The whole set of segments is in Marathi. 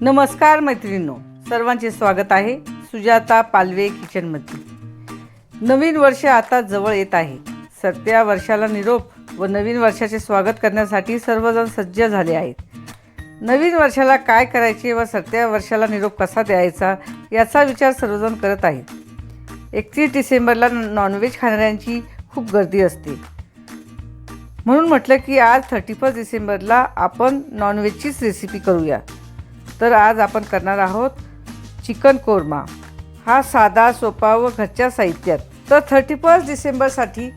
नमस्कार मैत्रिणींनो सर्वांचे स्वागत आहे सुजाता पालवे किचनमध्ये. नवीन वर्ष आता जवळ येत आहे. सत्या वर्षाला निरोप व नवीन वर्षाचे स्वागत करण्यासाठी सर्वजण सज्ज झाले आहेत. नवीन वर्षाला काय करायचे व सत्या वर्षाला निरोप कसा द्यायचा याचा विचार सर्वजण करत आहेत. एकतीस डिसेंबरला नॉनव्हेज खाणाऱ्यांची खूप गर्दी असते. म्हणून म्हटलं की आज थर्टी फर्स्ट डिसेंबरला आपण नॉनव्हेजचीच रेसिपी करूया. तर आज आपण करणार आहोत चिकन कोरमा. हा साधा सोपा व घरच्या साहित्यात. तर थर्टी फर्स्ट डिसेंबरसाठी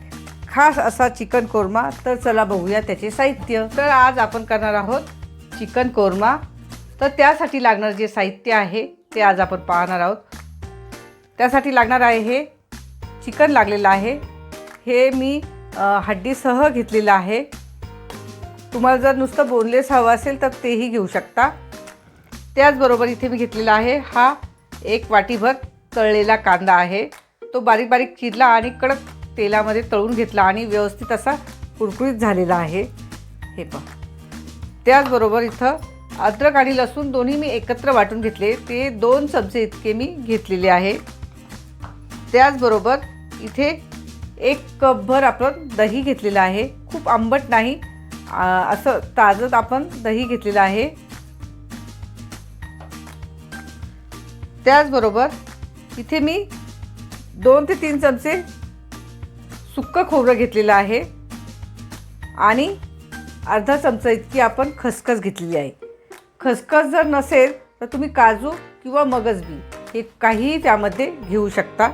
खास असा चिकन कोरमा तर चला बघूया त्याचे साहित्य. तर आज आपण करणार आहोत चिकन कोरमा. तर त्यासाठी लागणार जे साहित्य आहे ते आज आपण पाहणार आहोत. त्यासाठी लागणार आहे हे चिकन लागलेलं आहे. हे मी हड्डीसह घेतलेलं आहे. तुम्हाला जर नुसतं बोनलेस हवं असेल तर तेही घेऊ शकता. त्याचबरोबर इथे मी घेतलेला आहे हा एक वाटीभर तळलेला कांदा आहे. तो बारीक बारीक चिरला आणि कडक तेलामध्ये तळून घेतला आणि व्यवस्थित असा कुरकुरीत झालेला आहे. हे पण त्याचबरोबर इथं अद्रक आणि लसूण दोन्ही मी एकत्र वाटून घेतले. ते दोन चमचे इतके मी घेतलेले आहे. त्याचबरोबर इथे एक कपभर आपण दही घेतलेलं आहे. खूप आंबट नाही असं ताजंच आपण दही घेतलेलं आहे. त्याचबरोबर इथे मी दोन ते तीन चमचे सुक्कं खोबरं घेतलेलं आहे. आणि अर्धा चमचा इतकी आपण खसखस घेतलेली आहे. खसखस जर नसेल तर तुम्ही काजू किंवा मगजबी हे काहीही त्यामध्ये घेऊ शकता.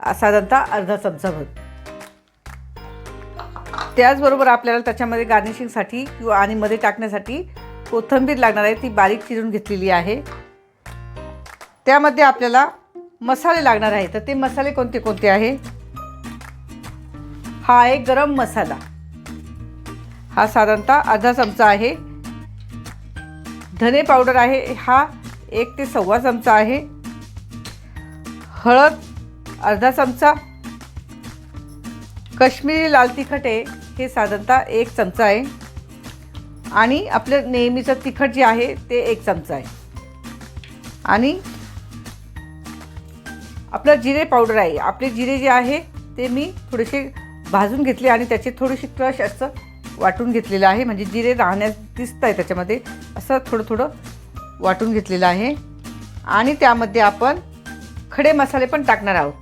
साधारणतः अर्धा चमचाभर त्याचबरोबर आपल्याला त्याच्यामध्ये गार्निशिंगसाठी किंवा आणि मध्ये टाकण्यासाठी कोथंबीर लागणार आहे. ती बारीक चिरून घेतलेली आहे. त्यामध्ये आपल्याला मसाले लागणार आहे तर ते मसाले कोणते कोणते आहे? हा आहे गरम मसाला. हा साधारणतः अर्धा चमचा आहे. धने पावडर आहे हा एक ते सव्वा चमचा आहे. हळद अर्धा चमचा. कश्मीरी लाल तिखट आहे हे साधारणतः एक चमचा आहे. आणि आपलं नेहमीचं तिखट जे आहे ते एक चमचा आहे. आणि आपलं जिरे पावडर आहे. आपले जिरे जे आहे ते मी थोडेसे भाजून घेतले आणि त्याचे थोडेसे क्रश असं वाटून घेतलेलं आहे. म्हणजे जिरे राहण्यास दिसत आहे त्याच्यामध्ये. असं थोडं थोडं वाटून घेतलेलं आहे. आणि त्यामध्ये आपण खडे मसाले पण टाकणार आहोत.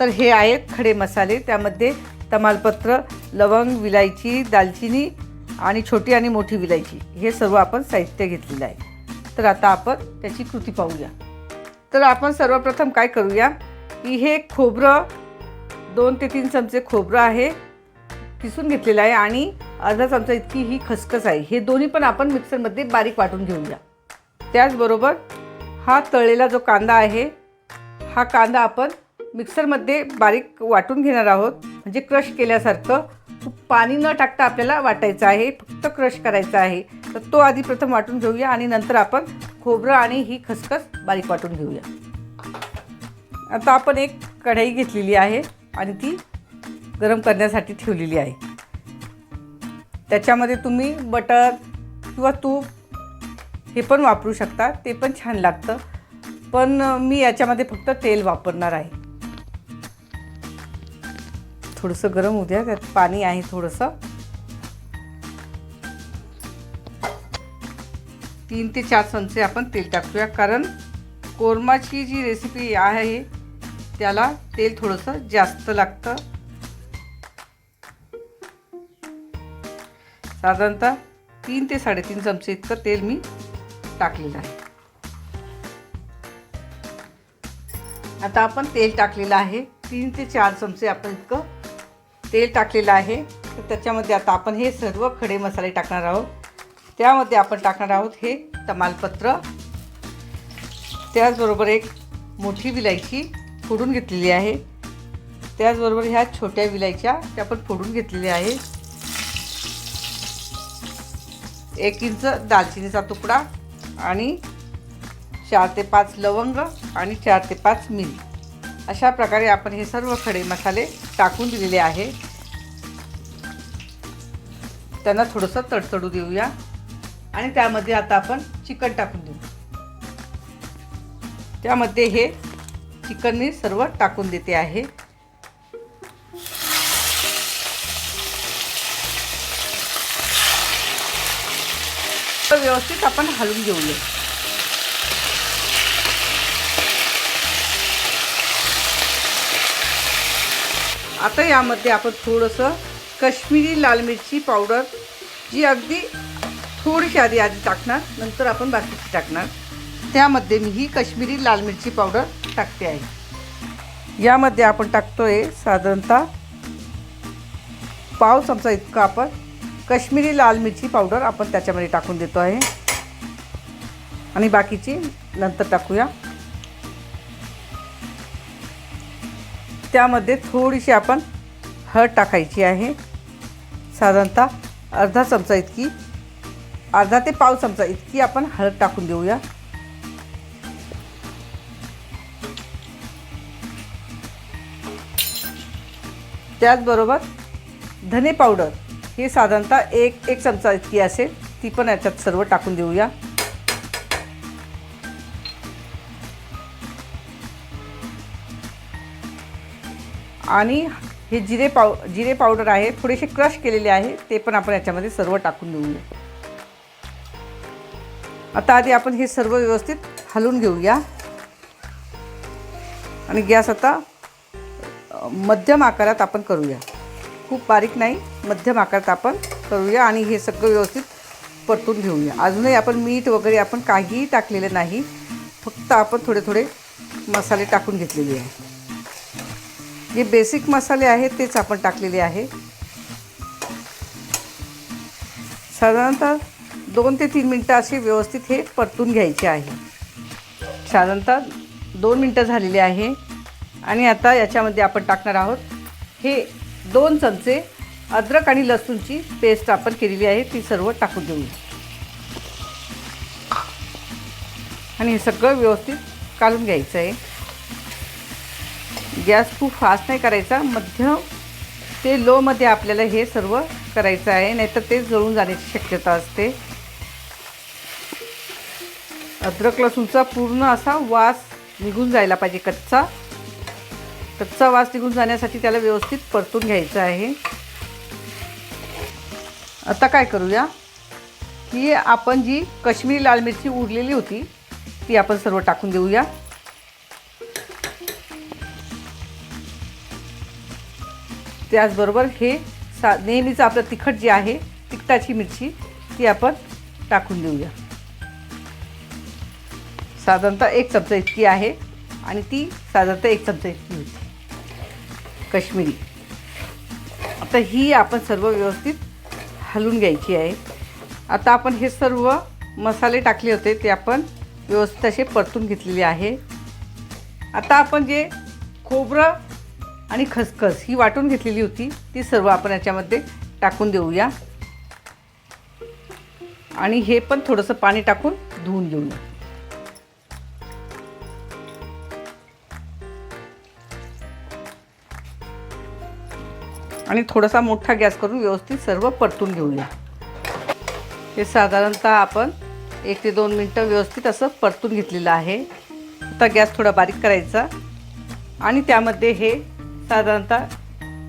तर हे आहेत खडे मसाले. त्यामध्ये तमालपत्र लवंग विलायची दालचिनी आणि छोटी आणि मोठी विलायची. हे सर्व आपण साहित्य घेतलेलं आहे. तर आता आपण त्याची कृती पाहूया. तर आपण सर्वप्रथम काय करूया? हे खोबरं दोन ते तीन चमचे खोबरं आहे किसून घेतलेलं आहे आणि अर्धा चमचा इतकी ही खसखस आहे. हे दोन्ही पण आपण मिक्सरमध्ये बारीक वाटून घेऊया. त्याचबरोबर हा तळलेला जो कांदा आहे हा कांदा आपण मिक्सरमध्ये बारीक वाटून घेणार आहोत. म्हणजे क्रश केल्यासारखं खूप पाणी न टाकता आपल्याला वाटायचं आहे फक्त क्रश करायचा आहे. तर तो आधी प्रथम वाटून घेऊया आणि नंतर आपण खोबरं आणि ही खसखस बारीक वाटून घेऊया. आता आपण एक कढई घेतलेली आहे आणि ती गरम करण्यासाठी ठेवलेली आहे. त्याच्यामध्ये तुम्ही बटर किंवा तूप हे पण वापरू शकता ते पण छान लागतं. पण मी याच्यामध्ये फक्त तेल वापरणार आहे. थोडंसं गरम होऊ द्या त्यात पाणी आहे थोडंसं. तीन ते चार चमचे आपण तेल टाकूया कारण कोरमाची जी रेसिपी आहे त्याला तेल थोडंसं जास्त लागतं. साधारणतः तीन ते साडेतीन चमचे इतकं तेल मी टाकलेलं आहे. आता आपण तेल टाकलेलं आहे. तीन ते चार चमचे आपण इतकं तेल टाकलेलं आहे. तर त्याच्यामध्ये आता आपण हे सर्व खडे मसाले टाकणार आहोत. त्यामध्ये आपण टाकणार आहोत हे तमालपत्र. त्याचबरोबर एक मोठी विलायची फोडून घेतलेली आहे. त्याचबरोबर ह्या छोट्या विलायच्या त्या पण फोडून घेतलेल्या आहे एक इंच दालचिनीचा तुकडा आणि चार ते पाच लवंग आणि चार ते पाच मिरी. अशा प्रकारे आपण हे सर्व खडे मसाले टाकून दिलेले आहे. त्यांना थोडंसं तडतडू देऊया. आणि त्यामध्ये आता आपण चिकन टाकून देऊ. त्यामध्ये हे चिकन मी सर्व टाकून देते आहे. तर व्यवस्थित आपण हलवून घेऊया आता यामध्ये आपण थोडंसं काश्मीरी लाल मिरची पावडर जी अगदी थोडीशी आधी आधी टाकणार नंतर आपण बाकीची टाकणार. त्यामध्ये मी ही काश्मीरी लाल मिरची पावडर टाकते आहे यामध्ये आपण टाकतो आहे साधारणतः पाव चमचा इतका आपण काश्मीरी लाल मिरची पावडर आपण त्याच्यामध्ये टाकून देतो आहे. आणि बाकीची नंतर टाकूया. त्यामध्ये थोडीशी आपण हळद टाकायची आहे. साधारणतः अर्धा चमचा इतकी अर्धा ते पाव चमचा इतकी आपण हळद टाकून देऊया. त्याचबरोबर धने पावडर ही साधारणतः एक एक चमचा इतकी असेल ती पण याच्यात सर्व टाकून देऊया. आणि हे जिरे पाव जिरे पावडर आहे थोडेसे क्रश केलेले आहे ते पण आपण याच्यामध्ये सर्व टाकून देऊया. आता आधी आपण हे सर्व व्यवस्थित हलवून घेऊया. आणि गॅस आता मध्यम आकारात आपण करूया. खूप बारीक नाही मध्यम आकारात आपण करूया आणि हे सगळं व्यवस्थित परतून घेऊया. अजूनही आपण मीठ वगैरे आपण काहीही टाकलेलं नाही फक्त आपण थोडे थोडे मसाले टाकून घेतलेले आहे. जे बेसिक मसाले आहेत तेच आपण टाकलेले आहे. साधारणतः दोन ते तीन मिनटं असे व्यवस्थित हे परतून घ्यायचे आहे. साधारणतः दोन मिनटं झालेली आहे. आणि आता याच्यामध्ये आपण टाकणार आहोत हे दोन चमचे अद्रक आणि लसूणची पेस्ट आपण केलेली आहे ती सर्व टाकून देऊ आणि हे सगळं व्यवस्थित काढून घ्यायचं आहे. गॅस खूप फास्ट नाही करायचा मध्यम ते लोमध्ये आपल्याला हे सर्व करायचं आहे नाहीतर ते जळून जाण्याची शक्यता असते. अद्रक लसूणचा पूर्ण असा वास निघून जायला पाहिजे कच्चा. कच्चा वास निघून जाण्यासाठी त्याला व्यवस्थित परतून घ्यायचं आहे. आता काय करूया? की आपण जी काश्मीरी लाल मिरची उरलेली होती ती आपण सर्व टाकून देऊया. त्याचबरोबर हे सा नेहमीचं आपलं तिखट जे आहे तिखटाची मिरची ती आपण टाकून देऊया. साधारणतः एक चमचा इतकी आहे आणि ती साधारणतः एक चमचा इतकी होती. कश्मीरी. आता ही आपण सर्व व्यवस्थित हलवून घ्यायची आहे. आता आपण हे सर्व मसाले टाकले होते ते आपण व्यवस्थित असे परतून घेतलेले आहे. आता आपण जे खोबरं आणि खसखस ही वाटून घेतलेली होती ती सर्व आपण याच्यामध्ये टाकून देऊया. आणि हे पण थोडंसं पाणी टाकून धुवून घेऊया. आणि थोडासा मोठा गॅस करून व्यवस्थित सर्व परतून घेऊया हे साधारणतः आपण एक ते दोन मिनटं व्यवस्थित असं परतून घेतलेलं आहे. आता गॅस थोडा बारीक करायचा. आणि त्यामध्ये हे साधारणतः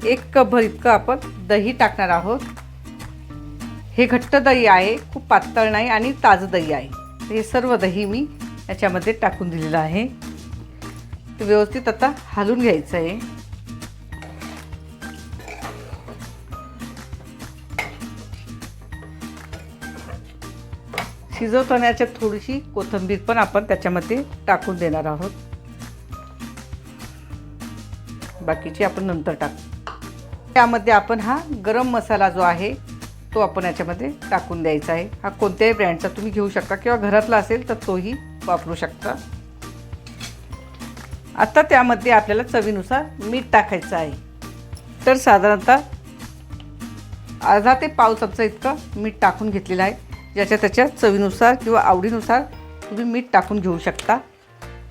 एक कपभर इतकं आपण दही टाकणार आहोत. हे घट्ट दही आहे खूप पातळ नाही आणि ताजं दही आहे. हे सर्व दही मी याच्यामध्ये टाकून दिलेलं आहे. ते व्यवस्थित आता हालून घ्यायचं आहे. शिजवताना याच्यात थोडीशी कोथिंबीर पण आपण त्याच्यामध्ये टाकून देणार आहोत. बाकीची आपण नंतर टाकू त्यामध्ये आपण हा गरम मसाला जो आहे तो आपण याच्यामध्ये टाकून द्यायचा आहे. हा कोणत्याही ब्रँडचा तुम्ही घेऊ शकता किंवा घरातला असेल तर तोही वापरू शकता. आता त्यामध्ये आपल्याला चवीनुसार मीठ टाकायचं आहे. तर साधारणतः अर्धा ते पाव चमचा इतकं मीठ टाकून घेतलेलं आहे. ज्याच्या त्याच्या चवीनुसार किंवा आवडीनुसार तुम्ही मीठ टाकून घेऊ शकता.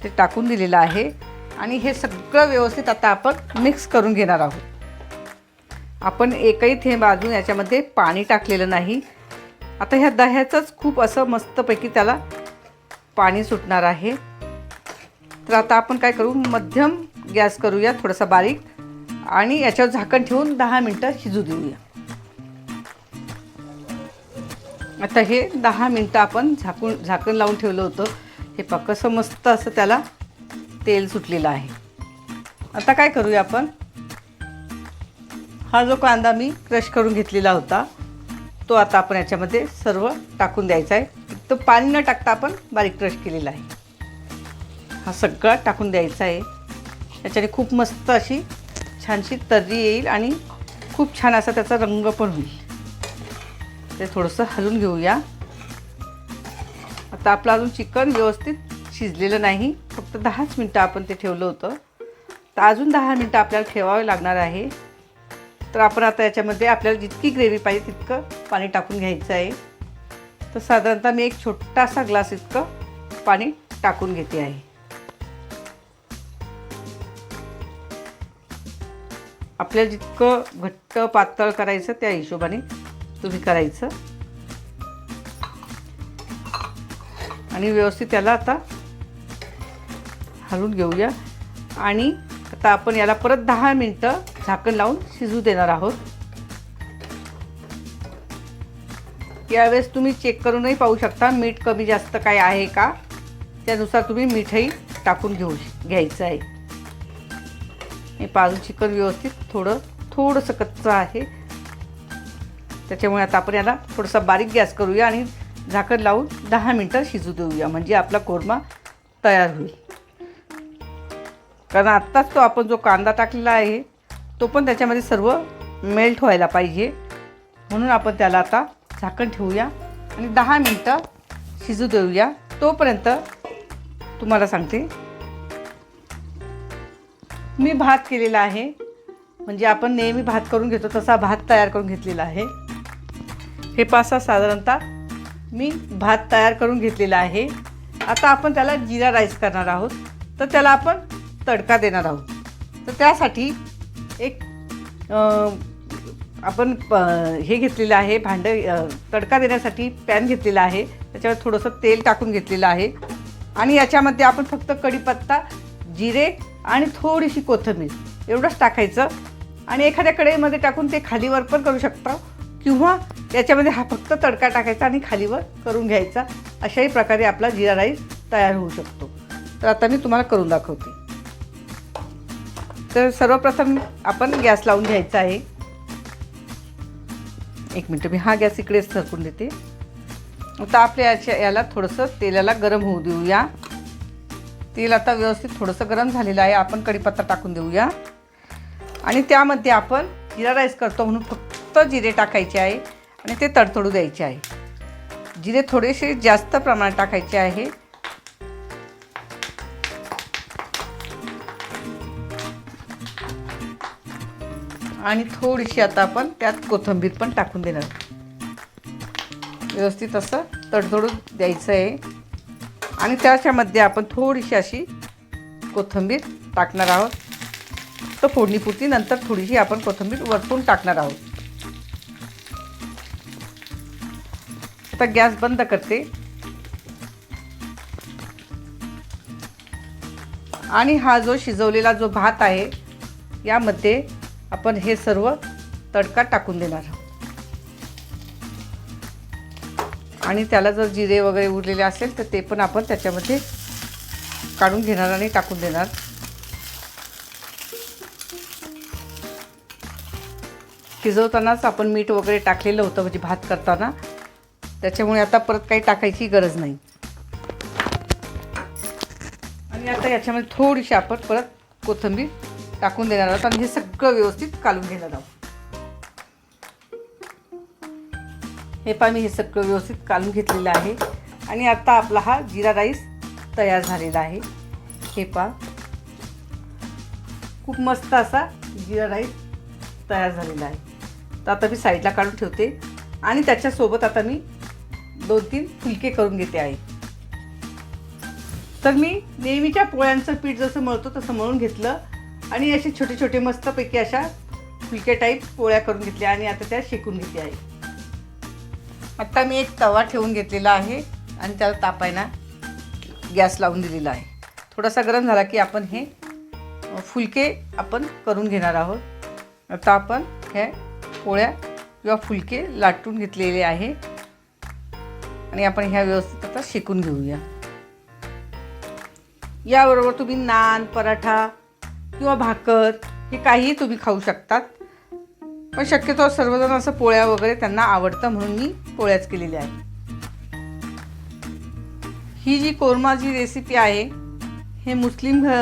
ते टाकून दिलेलं आहे. आणि हे सगळं व्यवस्थित आता आपण मिक्स करून घेणार आहोत. आपण एकही थेंब अजून याच्यामध्ये पाणी टाकलेलं नाही. आता ह्या दह्याचंच खूप असं मस्तपैकी त्याला पाणी सुटणार आहे. तर आता आपण काय करू? मध्यम गॅस करूया थोडासा बारीक. आणि याच्यावर झाकण ठेवून दहा मिनटं शिजू देऊया. आता हे दहा मिनटं आपण झाकून झाकण लावून ठेवलं होतं. हे पक्कसं मस्त असं त्याला तेल सुटलेलं आहे. आता काय करूया आपण? हा जो कांदा मी क्रश करून घेतलेला होता तो आता आपण याच्यामध्ये सर्व टाकून द्यायचा आहे. तो पाणी न टाकता आपण बारीक क्रश केलेला आहे. हा सगळा टाकून द्यायचा आहे. याच्याने खूप मस्त अशी छानशी तर्री येईल आणि खूप छान असा त्याचा रंग पण होईल. ते थोडंसं हलवून घेऊया. आता आपलं अजून चिकन व्यवस्थित शिजलेलं नाही. फक्त दहाच मिनटं आपण ते ठेवलं होतं. तर अजून दहा मिनटं आपल्याला ठेवावे लागणार आहे. तर आपण आता याच्यामध्ये आपल्याला जितकी ग्रेव्ही पाहिजे तितकं पाणी टाकून घ्यायचं आहे. तर साधारणतः मी एक छोटासा ग्लास इतकं पाणी टाकून घेते आहे. आपल्याला जितकं घट्ट पातळ करायचं त्या हिशोबाने तुम्ही करायचं. आणि व्यवस्थित त्याला आता हलवून घेऊया. आणि आता आपण याला परत दहा मिनटं झाकण लावून शिजू देणार आहोत. यावेळेस तुम्ही चेक करूनही पाहू शकता मीठ कमी जास्त काय आहे का? त्यानुसार तुम्ही मीठही टाकून घेऊ घ्यायचं आहे. हे पाजून चिकन व्यवस्थित थोडं थोडंसं कच्चं आहे. त्याच्यामुळे आता आपण याला थोडासा बारीक गॅस करूया आणि झाकण लावून दहा मिनटं शिजू देऊया. म्हणजे आपला कोरमा तयार होईल. कारण आत्ताच तो आपण जो कांदा टाकलेला आहे तो पण त्याच्यामध्ये सर्व मेल्ट व्हायला पाहिजे. म्हणून आपण त्याला आता झाकण ठेवूया आणि दहा मिनटं शिजू देऊया. तोपर्यंत तुम्हाला सांगते. मी भात केलेला आहे. म्हणजे आपण नेहमी भात करून घेतो तसा भात तयार करून घेतलेला आहे. हे पासा साधारणतः मी भात तयार करून घेतलेला आहे. आता आपण त्याला जिरा राईस करणार आहोत. तर त्याला आपण तडका देणार आहोत. तर त्यासाठी एक आपण प हे घेतलेलं आहे भांडं तडका देण्यासाठी पॅन घेतलेला आहे. त्याच्यावर थोडंसं तेल टाकून घेतलेलं आहे. आणि याच्यामध्ये आपण फक्त कढीपत्ता जिरे आणि थोडीशी कोथिंबीर एवढंच टाकायचं. आणि एखाद्या कढईमध्ये टाकून ते खालीवर पण करू शकता. किंवा याच्यामध्ये हा फक्त तडका टाकायचा आणि खालीवर करून घ्यायचा अशाही प्रकारे आपला जिरा राईस तयार होऊ शकतो. तर आता मी तुम्हाला करून दाखवते. तर सर्वप्रथम आपण गॅस लावून घ्यायचा आहे. एक मिनटं मी हा गॅस इकडेच सरकून देते. आता आपल्या याच्या याला थोडंसं तेलाला गरम होऊ देऊया. तेल आता व्यवस्थित थोडंसं गरम झालेलं आहे. आपण कढीपत्ता टाकून देऊया. आणि त्यामध्ये आपण जिरा राईस करतो म्हणून फक्त फक्त जिरे टाकायचे आहे आणि ते तडतडू द्यायचे आहे. जिरे थोडेसे जास्त प्रमाणात टाकायचे आहे. आणि थोडीशी आता आपण त्यात कोथिंबीर पण टाकून देणार. व्यवस्थित असं तडतडू द्यायचं आहे. आणि त्याच्यामध्ये आपण थोडीशी अशी कोथिंबीर टाकणार आहोत. तर फोडणीपुरती नंतर थोडीशी आपण कोथिंबीर वरतून टाकणार आहोत. आता गॅस बंद करते. आणि हा जो शिजवलेला जो भात आहे यामध्ये आपण हे सर्व तडका टाकून देणार आहोत. आणि त्याला जर जिरे वगैरे उरलेले असेल तर ते पण आपण त्याच्यामध्ये काढून घेणार आणि टाकून देणार. शिजवतानाच आपण मीठ वगैरे टाकलेलं होतं म्हणजे भात करताना. त्याच्यामुळे आता परत काही टाकायची गरज नाही. आणि आता याच्यामध्ये थोडीशी आपण परत कोथिंबीर टाकून देणार आहोत आणि हे सगळं व्यवस्थित कालून घेणार आहोत. हे पहा मी हे सगळं व्यवस्थित कालून घेतलेलं आहे. आणि आता आपला हा जिरा राईस तयार झालेला आहे. हे पहा. खूप मस्त असा जिरा राईस तयार झालेला आहे. तर आता मी साईडला काढून ठेवते. आणि त्याच्यासोबत आता मी दोन तीन फुलके करून घेते आहे तर मी नेहमीच्या पोळ्यांचं पीठ जसं मळतो तसं मळून घेतलं. आणि असे छोटे छोटे मस्तपैकी अशा फुलके टाईप पोळ्या करून घेतल्या आणि आता त्या शेकून घेते आहे आत्ता मी एक तवा ठेवून घेतलेला आहे आणि त्याला तापायला गॅस लावून दिलेला आहे. थोडासा गरम झाला की आपण हे फुलके आपण करून घेणार आहोत. आता आपण ह्या पोळ्या किंवा फुलके लाटून घेतलेले आहे. आणि आपण ह्या व्यवस्थित आता शेकून घेऊया. याबरोबर तुम्ही नान पराठा किंवा भाकर हे काहीही तुम्ही खाऊ शकतात. पण शक्यतो सर्वजण असं पोळ्या वगैरे त्यांना आवडतं म्हणून मी पोळ्याच केलेल्या आहेत. ही जी कोरमाची रेसिपी आहे हे मुस्लिम घ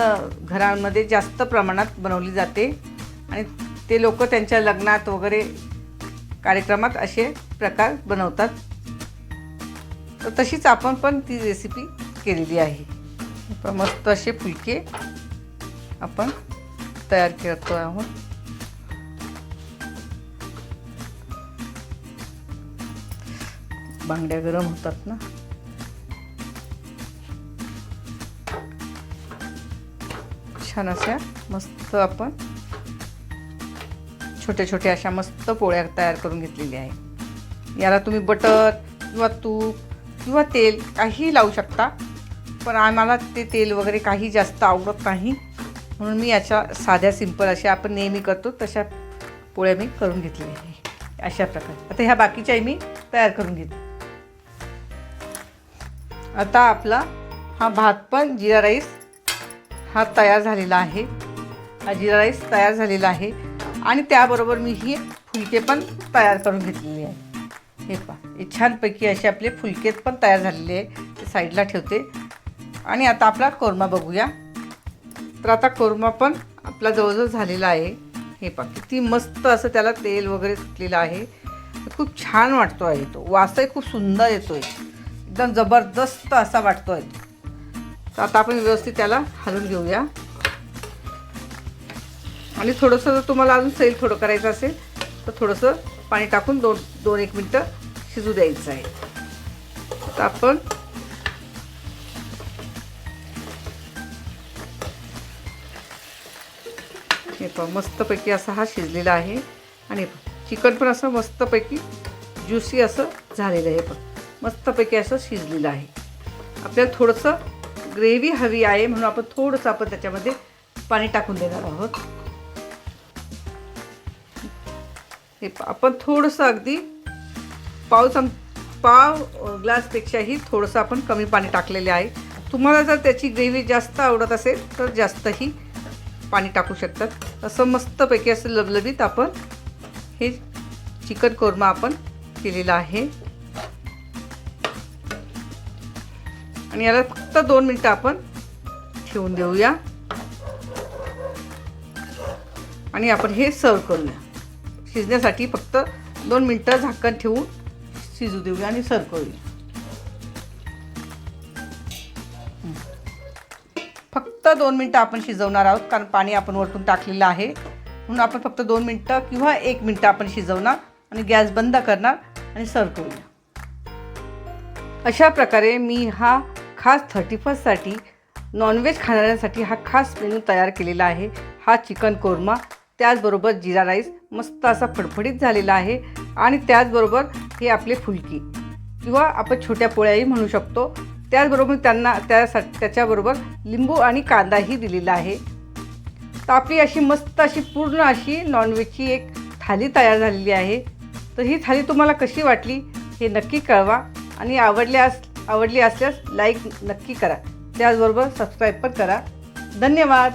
घरांमध्ये जास्त प्रमाणात बनवली जाते. आणि ते लोक त्यांच्या लग्नात वगैरे कार्यक्रमात असे प्रकार बनवतात. तर तशीच आपण पण ती रेसिपी केलेली आहे. पण मस्त असे फुलके आपण तयार करतो आहोत. बांगड्या गरम होतात ना? छान अशा मस्त आपण छोट्या छोट्या अशा मस्त पोळ्या तयार करून घेतलेल्या आहे याला तुम्ही बटर किंवा तूप किंवा तेल काहीही लावू शकता पण आम्हाला ते तेल वगैरे काही जास्त आवडत नाही. म्हणून मी याच्या साध्या सिंपल अशा आपण नेहमी करतो तशा पोळ्या मी करून घेतलेल्या आहे. अशा प्रकारे. आता ह्या बाकीच्याही मी तयार करून घेते. आता आपला हा भात पण जिरा राईस हा तयार झालेला आहे. हा जिरा राईस तयार झालेला आहे. आणि त्याबरोबर मी ही फुलके पण तयार करून घेतलेली आहे. हे पहा. हे छानपैकी असे आपले फुलकेत पण तयार झालेले आहे ते साईडला ठेवते. आणि आता आपला कोरमा बघूया. तर आता कोरमा पण आपला जवळजवळ झालेला आहे. हे पहा किती मस्त असं त्याला तेल वगैरे सुटलेलं आहे. खूप छान वाटतो आहे तो. वासही खूप सुंदर येतो आहे एकदम जबरदस्त असा वाटतो आहे तो. तर आता आपण व्यवस्थित त्याला हलवून घेऊया. आणि थोडंसं जर तुम्हाला अजून सैल थोडं करायचं असेल तर थोडंसं पाणी टाकून दोन दोन एक मिनटं शिजू द्यायचं आहे. तर आपण हे पहा मस्तपैकी असा हा शिजलेला आहे. आणि चिकन पण असं मस्तपैकी ज्युसी असं झालेलं आहे. पण मस्तपैकी असं शिजलेलं आहे. आपल्याला थोडंसं ग्रेव्ही हवी आहे म्हणून आपण थोडंसं आपण त्याच्यामध्ये पाणी टाकून देणार आहोत. हे आपण थोडंसं अगदी पाव चम पाव ग्लासपेक्षाही थोडंसं आपण कमी पाणी टाकलेले आहे. तुम्हाला जर त्याची ग्रेव्ही जास्त आवडत असेल तर जास्तही पाणी टाकू शकतात. असं मस्तपैकी असं लबलबीत आपण हे चिकन कोरमा आपण केलेलं आहे. आणि याला फक्त दोन मिनटं आपण ठेवून देऊया. आणि आपण हे सर्व करूया. शिजण्यासाठी फक्त दोन मिनटं झाकण ठेवून शिजू देऊया आणि सर्व करूया. फक्त दोन मिनटं आपण शिजवणार आहोत कारण पाणी आपण वरतून टाकलेलं आहे. म्हणून आपण फक्त दोन मिनटं किंवा एक मिनटं आपण शिजवणार आणि गॅस बंद करणार आणि सर्व करूया. अशा प्रकारे मी हा खास थर्टी फर्स्टसाठी नॉनव्हेज खाणाऱ्यांसाठी हा खास मेनू तयार केलेला आहे. हा चिकन कोरमा त्याचबरोबर जिरा राईस मस्त असा फडफडीत झालेला आहे. आणि त्याचबरोबर हे आपले फुलकी. किंवा आपण छोट्या पोळ्याही म्हणू शकतो. त्याचबरोबर त्यांना त्यासा त्याच्याबरोबर लिंबू आणि कांदाही दिलेला आहे. तर आपली अशी मस्त अशी पूर्ण अशी नॉनव्हेजची एक थाली तयार झालेली आहे. तर ही थाली तुम्हाला कशी वाटली हे नक्की कळवा. आणि आवडल्यास आवडली असल्यास लाईक नक्की करा. त्याचबरोबर सबस्क्राईब पण करा. धन्यवाद!